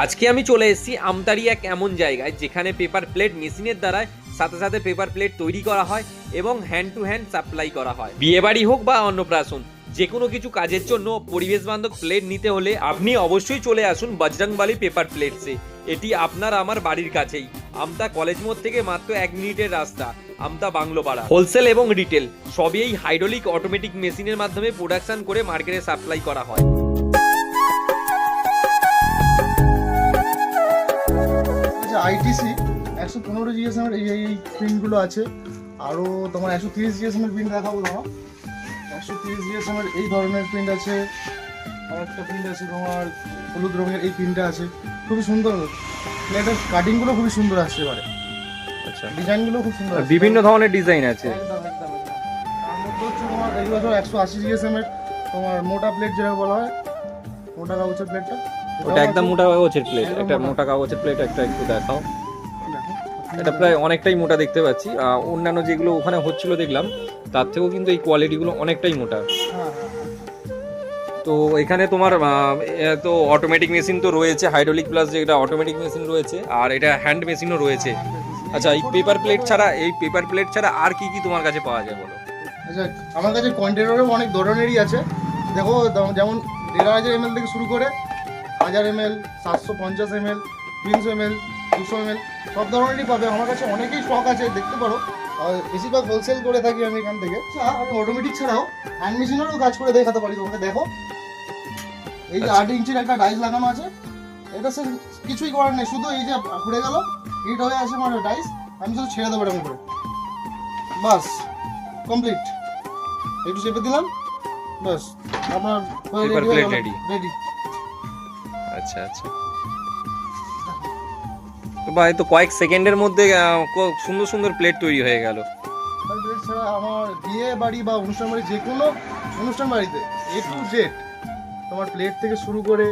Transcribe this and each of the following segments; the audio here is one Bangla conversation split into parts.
আজকে আমি চলে এসেছি আমতারি এক এমন জায়গায় যেখানে পেপার প্লেট মেশিনের দ্বারায় সাথে সাথে পেপার প্লেট তৈরি করা হয় এবং হ্যান্ড টু হ্যান্ড সাপ্লাই করা হয়। বিয়ে বাড়ি হোক বা অন্নপ্রাশন যে কোনো কিছু কাজের জন্য পরিবেশ বান্ধব প্লেট নিতে হলে আপনি অবশ্যই চলে আসুন বজরংবালি পেপার প্লেটসে এটি আপনার আমার বাড়ির কাছেই। আমতা কলেজ মোড় থেকে মাত্র এক মিনিটের রাস্তা। আমতা বাংলোপাড়া। হোলসেল এবং রিটেল সবই এই হাইড্রোলিক অটোমেটিক মেশিনের মাধ্যমে প্রোডাকশন করে মার্কেটে সাপ্লাই করা হয়। আইটিসি একশো পনেরো জিএসএম এর এই এই প্রিন্টগুলো আছে। আরও তোমার একশো তিরিশ জিএসএম এর প্রিন্ট দেখাবো তোমার। একশো তিরিশ জিএসএম এর এই ধরনের প্রিন্ট আছে। আর একটা প্রিন্ট আছে তোমার হলুদ রঙের এই প্রিন্টটা আছে। খুবই সুন্দর। প্লেটের কাটিংগুলো খুবই সুন্দর আসছে এবারে। আচ্ছা। ডিজাইনগুলো খুব সুন্দর বিভিন্ন ধরনের ডিজাইন আছে। তার মধ্যে হচ্ছে তোমার এগুলো ধরো একশো আশি জিএসএম এর তোমার মোটা প্লেট যেটা বলা হয় মোটা কাগজের প্লেটটা ওটা একদম মোটা কাগজের প্লেট একটা মোটা। কাগজের প্লেট একটা একটু দেখাও। এটা প্রায় অনেকটাই মোটা দেখতে পাচ্ছি। অন্যান্য যেগুলো ওখানে হচ্ছিল দেখলাম তার থেকেও কিন্তু এই কোয়ালিটিগুলো অনেকটাই মোটা। তো এখানে তোমার তো অটোমেটিক মেশিন তো রয়েছে হাইড্রোলিক প্লাস যেটা অটোমেটিক মেশিন রয়েছে আর এটা হ্যান্ড মেশিনও রয়েছে। আচ্ছা এই পেপার প্লেট ছাড়া এই পেপার প্লেট ছাড়া আর কি কি তোমার কাছে পাওয়া যায় বলো? আচ্ছা আমার কাছে কন্টেনারও অনেক ধরনেরই আছে। দেখো যেমন দেড় হাজার এমএল থেকে শুরু করে হাজার এমএল সাতশো পঞ্চাশ এমএল তিনশো এমএল দুশো এমএল সব ধরনেরই পাবে। আমার কাছে অনেকেই স্টক আছে দেখতে পারো। বেশিরভাগ হোলসেল করে থাকি আমি এখান থেকে। আচ্ছা আমি অটোমেটিক ছাড়াও হ্যান্ড মেশিনেরও কাজ করে দেখাতে পারি তোমাকে। দেখো এই যে আচ্ছা। আট ইঞ্চির একটা ডাইস লাগানো আছে। এটা সে কিছুই করার নেই শুধু এই যে ঘুরে গেল হিট হয়ে আছে আমার ডাইস আমি শুধু ছেড়ে দেবো এরকম করে বাস কমপ্লিট একটু চেপে দিলাম। বাস আপনার. রেডি আচ্ছা আচ্ছা। ভাই তো কয়েক সেকেন্ডের মধ্যে সুন্দর সুন্দর প্লেট তৈরি হয়ে গেল। ছাড়া আমার বিয়ে বাড়ি বা অনুষ্ঠান বাড়ি যে কোনো অনুষ্ঠান বাড়িতে এ টু জেড তোমার প্লেট থেকে শুরু করে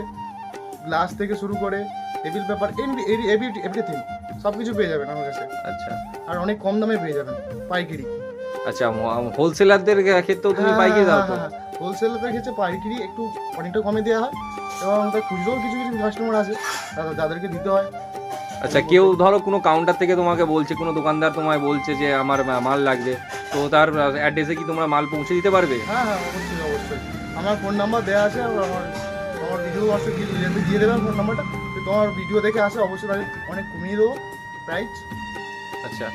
গ্লাস থেকে শুরু করে টেবিল পেপার এভরিথিং সব কিছু পেয়ে যাবেন আমার কাছে। আচ্ছা। আর অনেক কম দামে পেয়ে যাবেন পাইকারি। আচ্ছা হোলসেলারদের ক্ষেত্রেও তুমি পাইকে দাও তো? হোলসেলের ক্ষেত্রে পাইকারি একটু অনেকটা কমে দেওয়া হয়। এবং তার খুচরোও কিছু কিছু কাস্টমার আছে যাদেরকে দিতে হয়। আচ্ছা কেউ ধরো কোনো কাউন্টার থেকে তোমাকে বলছে কোনো দোকানদার তোমায় বলছে যে আমার মাল লাগবে তো তার অ্যাড্রেসে কি তোমরা মাল পৌঁছে দিতে পারবে? হ্যাঁ হ্যাঁ অবশ্যই অবশ্যই। আমার ফোন নাম্বার দেওয়া আছে আর আমার আমার ভিডিও অবশ্যই দিয়ে দেবেন ফোন নাম্বারটা তোমার ভিডিও দেখে আসে অবশ্যই তাহলে অনেক কমিয়ে দেবো প্রাইস আচ্ছা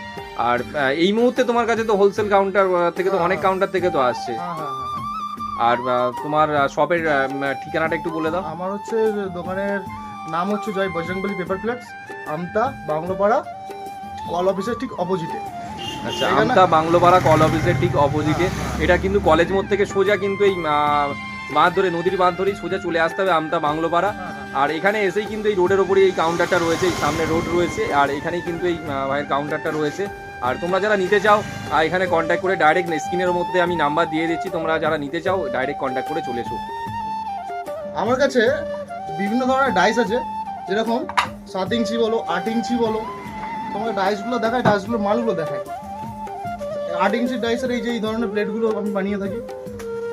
আর এই মুহূর্তে তোমার কাছে তো হোলসেল কাউন্টার থেকে তো অনেক কাউন্টার থেকে তো আসছে। হ্যাঁ হ্যাঁ হ্যাঁ হ্যাঁ। আর তোমার শপের ঠিকানাটা একটু বলে দাও। আমার হচ্ছে দোকানের নাম হচ্ছে জয় বজরংবলী পেপার প্লেটস আমতা বাংলোপাড়া কল অফিসের ঠিক অপোজিটে আচ্ছা আমতা বাংলোপাড়া কল অফিসের ঠিক অপোজিটে এটা কিন্তু কলেজ মোড় থেকে সোজা কিন্তু এই বাঁধ ধরে নদীর বাঁধ ধরেই সোজা চলে আসতে হবে আমতা বাংলোপাড়া। আর এখানে এসেই কিন্তু এই রোডের ওপরে এই কাউন্টারটা রয়েছে এই সামনে রোড রয়েছে আর এখানেই কিন্তু এই ভাইয়ের কাউন্টারটা রয়েছে। আর তোমরা যারা নিতে চাও এখানে কন্ট্যাক্ট করে ডাইরেক্ট স্ক্রিনের মধ্যে আমি নাম্বার দিয়ে দিচ্ছি। তোমরা যারা নিতে চাও ডাইরেক্ট কন্ট্যাক্ট করে চলে এসো। আমার কাছে বিভিন্ন ধরনের ডাইস আছে। যেরকম সাত ইঞ্চি বলো, আট ইঞ্চি বলো তোমার ডাইসগুলো দেখায় ডাইসগুলোর মালগুলো দেখায়। আট ইঞ্চির ডাইসের এই যে এই ধরনের প্লেটগুলো আমি বানিয়ে থাকি,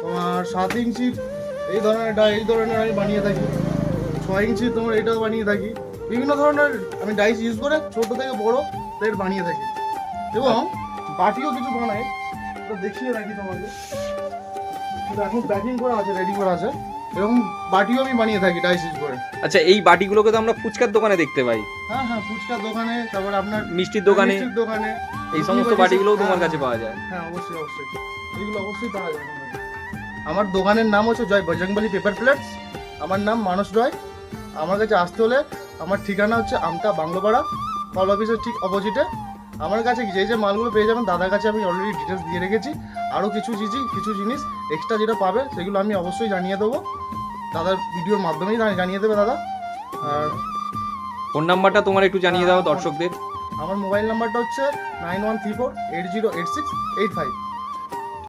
তোমার সাত ইঞ্চির এই ধরনের ডাই এই ধরনের আমি বানিয়ে থাকি, ছয় ইঞ্চি তোমার এটাও বানিয়ে থাকি। বিভিন্ন ধরনের আমি ডাইস ইউজ করে ছোট থেকে বড় প্লেট বানিয়ে থাকি। এবং বাটিও কিছু বানাই দেখিয়ে রাখি তোমাকে এখন প্যাকিং করা আছে রেডি করা আছে। এরকম বাটিও আমি বানিয়ে থাকি ডাইস ইউজ করে। আচ্ছা এই বাটিগুলোকে তো আমরা ফুচকার দোকানে দেখতে পাই। হ্যাঁ হ্যাঁ ফুচকার দোকানে তারপর আপনার মিষ্টির দোকানে মিষ্টির দোকানে। এই সমস্ত বাটিগুলোও তোমার হ্যাঁ, কাছে পাওয়া যায়। হ্যাঁ অবশ্যই অবশ্যই। এগুলো অবশ্যই পাওয়া যায় আমার আমার দোকানের নাম হচ্ছে জয় বজরংবলী পেপার প্লেটস আমার নাম মানস রয়। আমার কাছে আসতে হলে আমার ঠিকানা হচ্ছে আমতা বাংলোপাড়া। কল অফিসের ঠিক অপোজিটে আমার কাছে যে যে মালগুলো পেয়ে যাবেন দাদার কাছে আমি অলরেডি ডিটেলস দিয়ে রেখেছি। আরও কিছু জিজি কিছু জিনিস এক্সট্রা যেটা পাবে সেগুলো আমি অবশ্যই জানিয়ে দেবো। দাদার ভিডিওর মাধ্যমেই জানিয়ে দেবে দাদা। আর ফোন নাম্বারটা তোমার একটু জানিয়ে দাও দর্শকদের। আমার মোবাইল নাম্বারটা হচ্ছে nine one three four eight zero eight six eight five